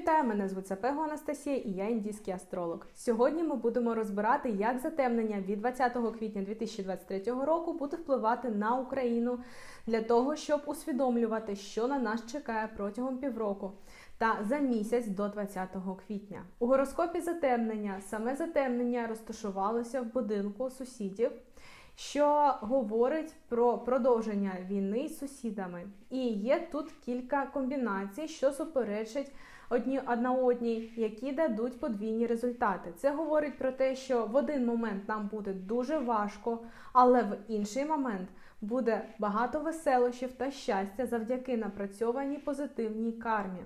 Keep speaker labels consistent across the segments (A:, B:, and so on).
A: вітаю! Мене звуть Сапего Анастасія і я індійський астролог. Сьогодні ми будемо розбирати, як затемнення від 20 квітня 2023 року буде впливати на Україну для того, щоб усвідомлювати, що на нас чекає протягом півроку та за місяць до 20 квітня. У гороскопі затемнення саме затемнення розташувалося в будинку сусідів що говорить про продовження війни з сусідами. І є тут кілька комбінацій, що суперечать одні одна одній, які дадуть подвійні результати. Це говорить про те, що в один момент нам буде дуже важко, але в інший момент буде багато веселощів та щастя завдяки напрацьованій позитивній кармі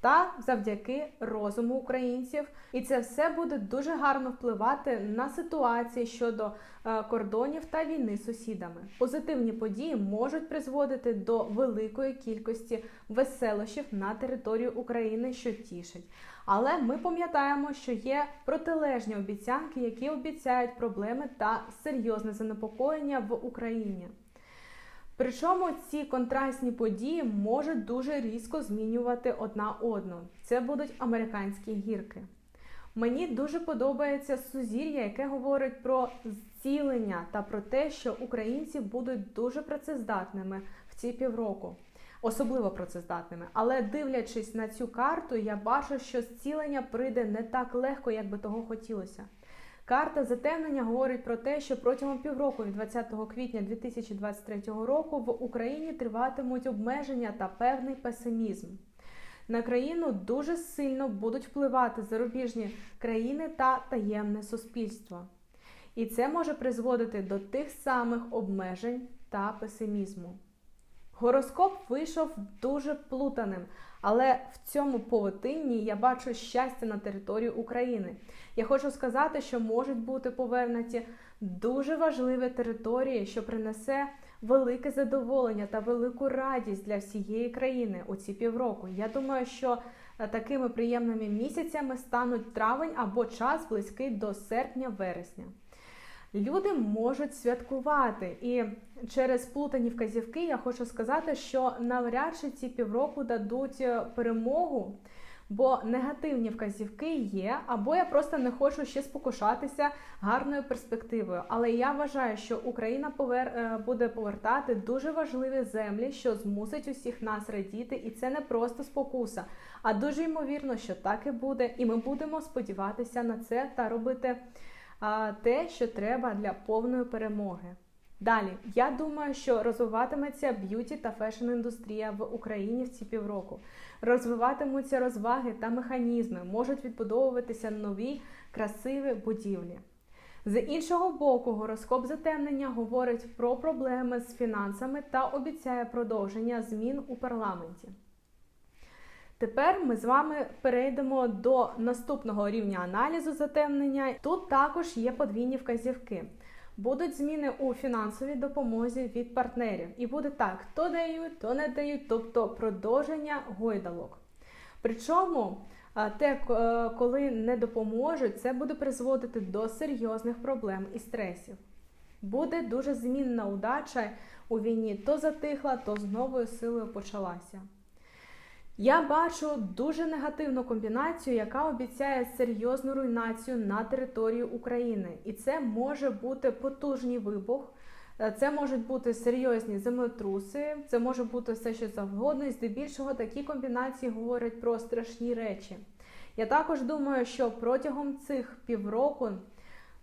A: та завдяки розуму українців. І це все буде дуже гарно впливати на ситуації щодо е, кордонів та війни з сусідами. Позитивні події можуть призводити до великої кількості веселощів на територію України, що тішить. Але ми пам'ятаємо, що є протилежні обіцянки, які обіцяють проблеми та серйозне занепокоєння в Україні. Причому ці контрастні події можуть дуже різко змінювати одна одну. Це будуть американські гірки. Мені дуже подобається сузір'я, яке говорить про зцілення та про те, що українці будуть дуже працездатними в ці півроку, особливо працездатними. Але дивлячись на цю карту, я бачу, що зцілення прийде не так легко, як би того хотілося. Карта затемнення говорить про те, що протягом півроку від 20 квітня 2023 року в Україні триватимуть обмеження та певний песимізм. На країну дуже сильно будуть впливати зарубіжні країни та таємне суспільство. І це може призводити до тих самих обмежень та песимізму. Гороскоп вийшов дуже плутаним, але в цьому повотинні я бачу щастя на території України. Я хочу сказати, що можуть бути повернуті дуже важливі території, що принесе велике задоволення та велику радість для всієї країни у ці півроку. Я думаю, що е, такими приємними місяцями стануть травень або час близький до серпня-вересня. Люди можуть святкувати, і через плутані вказівки я хочу сказати, що навряд чи ці півроку дадуть е, перемогу, бо негативні вказівки є, або я просто не хочу ще спокушатися гарною перспективою. Але я вважаю, що Україна повер... Е, буде повертати дуже важливі землі, що змусить усіх нас радіти, і це не просто спокуса, а дуже ймовірно, що так і буде, і ми будемо сподіватися на це та робити те, що треба для повної перемоги. Далі, я думаю, що розвиватиметься б'юті та фешн-індустрія в Україні в ці півроку. Розвиватимуться розваги та механізми, можуть відбудовуватися нові красиві будівлі. З іншого боку, гороскоп затемнення говорить про проблеми з фінансами та обіцяє продовження змін у парламенті. Тепер ми з вами перейдемо до наступного рівня аналізу затемнення. Тут також є подвійні вказівки. Будуть зміни у фінансовій допомозі від партнерів. І буде так: то дають, то не дають, тобто продовження гойдалок. Причому те, коли не допоможуть, це буде призводити до серйозних проблем і стресів. Буде дуже змінна удача у війні, то затихла, то з новою силою почалася. Я бачу дуже негативну комбінацію, яка обіцяє серйозну руйнацію на території України. І це може бути потужний вибух, е, це можуть бути серйозні землетруси, це може бути все що завгодно, і здебільшого такі комбінації говорять про страшні речі. Я також думаю, що протягом цих півроку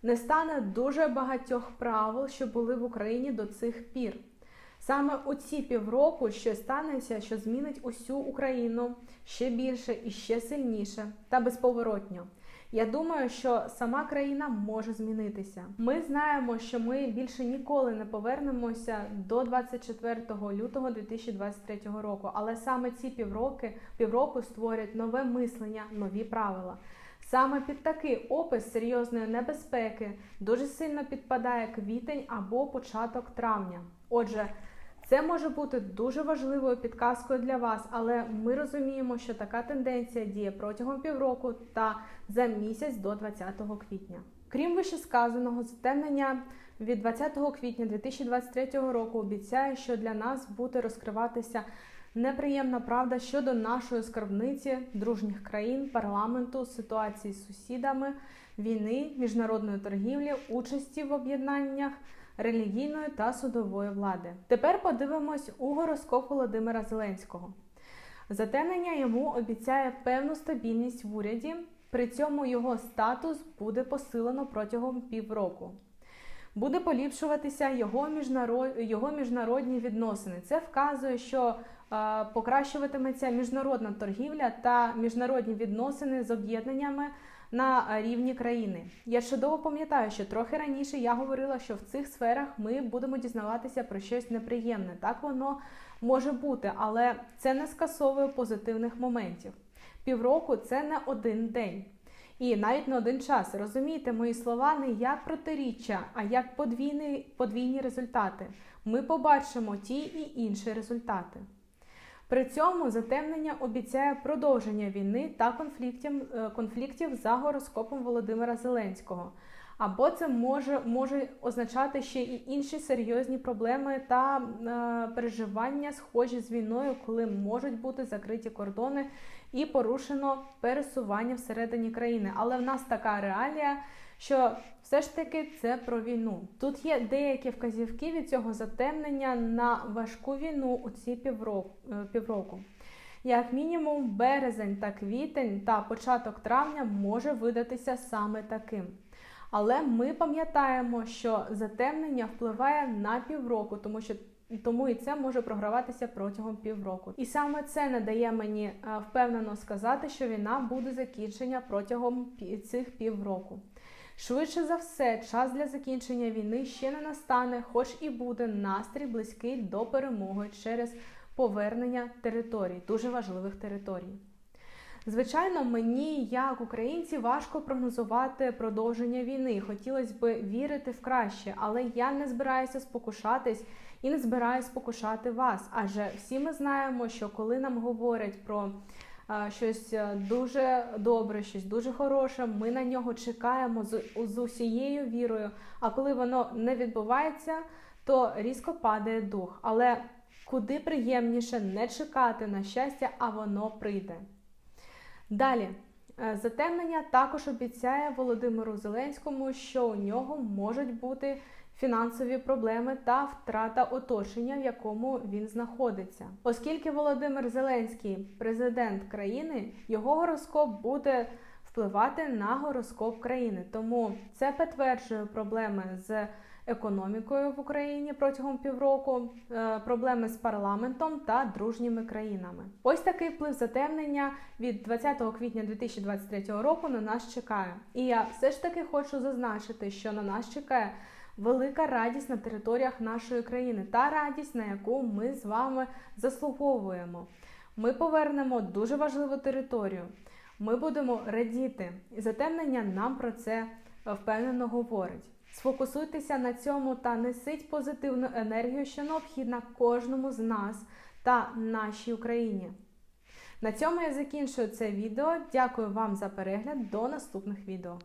A: не стане дуже багатьох правил, що були в Україні до цих пір. Саме у ці півроку щось станеться, що змінить усю Україну ще більше і ще сильніше та безповоротньо. Я думаю, що сама країна може змінитися. Ми знаємо, що ми більше ніколи не повернемося до 24 лютого 2023 року, але саме ці півроки півроку створять нове мислення, нові правила. Саме під такий опис серйозної небезпеки дуже сильно підпадає квітень або початок травня. Отже, це може бути дуже важливою підказкою для вас, але ми розуміємо, що така тенденція діє протягом півроку та за місяць до 20 квітня. Крім вищесказаного, затемнення від 20 квітня 2023 року обіцяє, що для нас буде розкриватися неприємна правда щодо нашої скарбниці, дружніх країн, парламенту, ситуації з сусідами, війни, міжнародної торгівлі, участі в об'єднаннях. Релігійної та судової влади. Тепер подивимось у гороскоп Володимира Зеленського. Затемнення йому обіцяє певну стабільність в уряді, при цьому його статус буде посилено протягом півроку. Буде поліпшуватися його, міжнарод... його міжнародні відносини. Це вказує, що е, покращуватиметься міжнародна торгівля та міжнародні відносини з об'єднаннями на рівні країни. Я чудово пам'ятаю, що трохи раніше я говорила, що в цих сферах ми будемо дізнаватися про щось неприємне. Так воно може бути, але це не скасовує позитивних моментів. Півроку це не один день. І навіть не один час. Розумієте, мої слова не як протиріччя, а як подвійні, подвійні результати. Ми побачимо ті і інші результати. При цьому затемнення обіцяє продовження війни та конфліктів, конфліктів за гороскопом Володимира Зеленського. Або це може може означати ще і інші серйозні проблеми та е, переживання, схожі з війною, коли можуть бути закриті кордони і порушено пересування всередині країни. Але в нас така реалія, що все ж таки це про війну. Тут є деякі вказівки від цього затемнення на важку війну у ці півроку. півроку. Як мінімум, березень та квітень та початок травня може видатися саме таким. Але ми пам'ятаємо, що затемнення впливає на півроку, тому що тому і це може програватися протягом півроку. І саме це не дає мені е, впевнено сказати, що війна буде закінчена протягом цих півроку. Швидше за все, час для закінчення війни ще не настане, хоч і буде настрій близький до перемоги через повернення територій, дуже важливих територій. Звичайно, мені, як українці, важко прогнозувати продовження війни. Хотілося б вірити в краще, але я не збираюся спокушатись і не збираюся спокушати вас. Адже всі ми знаємо, що коли нам говорять про щось дуже добре, щось дуже хороше, ми на нього чекаємо з, з усією вірою. А коли воно не відбувається, то різко падає дух. Але куди приємніше не чекати на щастя, а воно прийде. Далі, е, затемнення також обіцяє Володимиру Зеленському, що у нього можуть бути фінансові проблеми та втрата оточення, в якому він знаходиться. Оскільки Володимир Зеленський президент країни, його гороскоп буде впливати на гороскоп країни. Тому це підтверджує проблеми з економікою в Україні протягом півроку, е, проблеми з парламентом та дружніми країнами. Ось такий вплив затемнення від 20 квітня 2023 року на нас чекає. І я все ж таки хочу зазначити, що на нас чекає. Велика радість на територіях нашої країни, та радість, на яку ми з вами заслуговуємо. Ми повернемо дуже важливу територію. Ми будемо радіти, і затемнення нам про це впевнено говорить. Сфокусуйтеся на цьому та несіть позитивну енергію, що необхідна кожному з нас та нашій Україні. На цьому я закінчую це відео. Дякую вам за перегляд. До наступних відео.